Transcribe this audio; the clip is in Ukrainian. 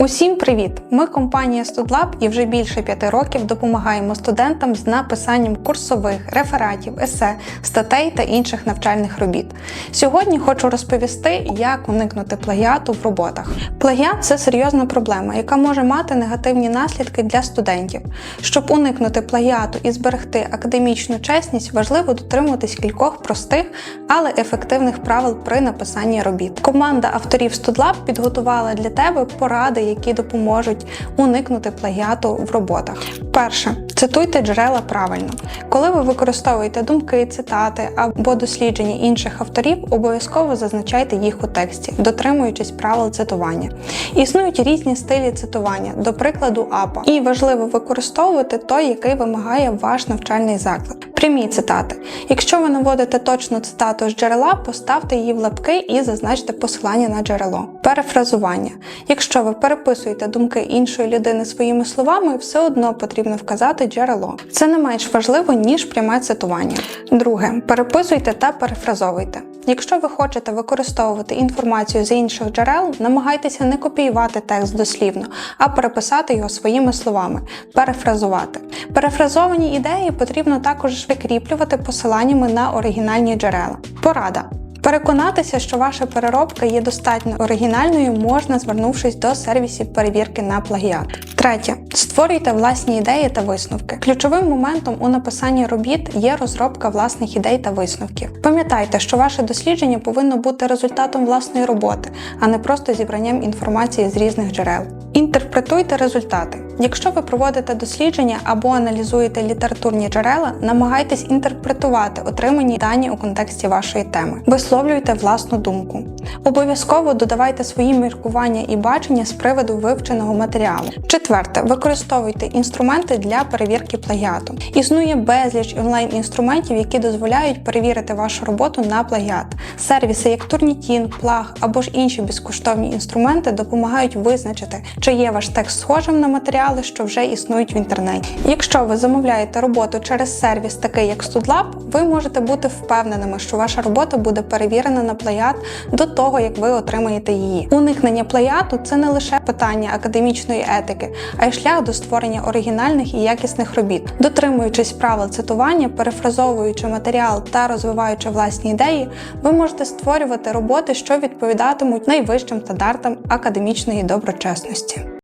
Усім привіт! Ми компанія StudLab і вже більше п'яти років допомагаємо студентам з написанням курсових, рефератів, есе, статей та інших навчальних робіт. Сьогодні хочу розповісти, як уникнути плагіату в роботах. Плагіат це серйозна проблема, яка може мати негативні наслідки для студентів. Щоб уникнути плагіату і зберегти академічну чесність, важливо дотримуватись кількох простих, але ефективних правил при написанні робіт. Команда авторів StudLab підготувала для тебе поради, які допоможуть уникнути плагіату в роботах. Перше, цитуйте джерела правильно. Коли ви використовуєте думки, цитати або дослідження інших авторів, обов'язково зазначайте їх у тексті, дотримуючись правил цитування. Існують різні стилі цитування, до прикладу, АПА, і важливо використовувати той, який вимагає ваш навчальний заклад. Прямі цитати. Якщо ви наводите точну цитату з джерела, поставте її в лапки і зазначте посилання на джерело. Перефразування. Якщо ви переписуєте думки іншої людини своїми словами, все одно потрібно вказати джерело. Це не менш важливо, ніж пряме цитування. Друге, переписуйте та перефразовуйте. Якщо ви хочете використовувати інформацію з інших джерел, намагайтеся не копіювати текст дослівно, а переписати його своїми словами, перефразувати. Перефразовані ідеї потрібно також викріплювати посиланнями на оригінальні джерела. Порада. Переконатися, що ваша переробка є достатньо оригінальною, можна звернувшись до сервісів перевірки на плагіат. Третє. Створюйте власні ідеї та висновки. Ключовим моментом у написанні робіт є розробка власних ідей та висновків. Пам'ятайте, що ваше дослідження повинно бути результатом власної роботи, а не просто зібранням інформації з різних джерел. Інтерпретуйте результати. Якщо ви проводите дослідження або аналізуєте літературні джерела, намагайтесь інтерпретувати отримані дані у контексті вашої теми. Висловлюйте власну думку. Обов'язково додавайте свої міркування і бачення з приводу вивченого матеріалу. Четверте, використовуйте інструменти для перевірки плагіату. Існує безліч онлайн-інструментів, які дозволяють перевірити вашу роботу на плагіат. Сервіси, як Turnitin, Plag або ж інші безкоштовні інструменти допомагають визначити, чи є ваш текст схожим на матеріали, що вже існують в інтернеті. Якщо ви замовляєте роботу через сервіс, такий як StudLab, ви можете бути впевненими, що ваша робота буде перевірена на плагіат до того, як ви отримаєте її. Уникнення плагіату це не лише питання академічної етики, а й шлях до створення оригінальних і якісних робіт. Дотримуючись правил цитування, перефразовуючи матеріал та розвиваючи власні ідеї, ви можете створювати роботи, що відповідатимуть найвищим стандартам академічної доброчесності.